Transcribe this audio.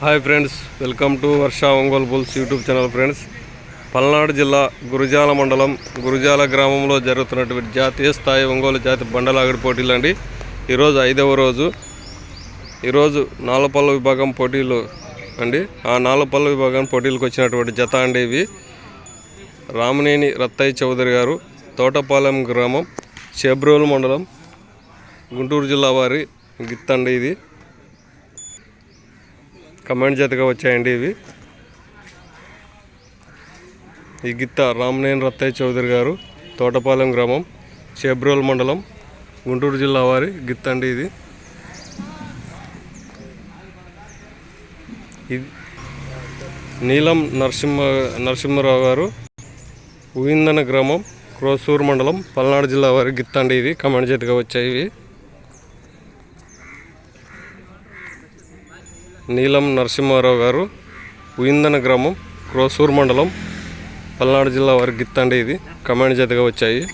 Hi friends welcome to Varsha Ongole bulls YouTube channel friends. Palnadu జిల్లా గురుజాల మండలం గురుజాల గ్రామంలో జరుగుతున్నటువంటి జాతీయ స్థాయి ఒంగోలు జాతి బండలాగడి పోటీలు అండి. ఈరోజు ఐదవ రోజు. ఈరోజు నాలపల్ల విభాగం పోటీలు అండి. ఆ నాలుపల్ల విభాగం పోటీలకు వచ్చినటువంటి జత అండి ఇవి. రామనేని రత్తయ్య చౌదరి గారు తోటపాలెం గ్రామం చేబ్రోలు మండలం గుంటూరు జిల్లా వారి గిత్తండి ఇది. కమాండ్ జతగా వచ్చాయండి ఇవి. ఈ గిత్త రామనేని రత్తయ్య చౌదరి గారు తోటపాలెం గ్రామం చేబ్రోల్ మండలం గుంటూరు జిల్లా వారి గిత్త అండి ఇది. ఇది నీలం నరసింహ నరసింహారావు గారు ఉయిందన గ్రామం క్రోసూరు మండలం పల్నాడు జిల్లా వారి గిత్త అండి ఇది. కమాండ్ జతగా వచ్చాయి ఇవి. నీలం నరసింహారావు గారు ఉయిందన గ్రామం క్రోసూర్ మండలం పల్నాడు జిల్లా వారి గిత్తండి ఇది. కమాండ్ జతగా వచ్చాయి.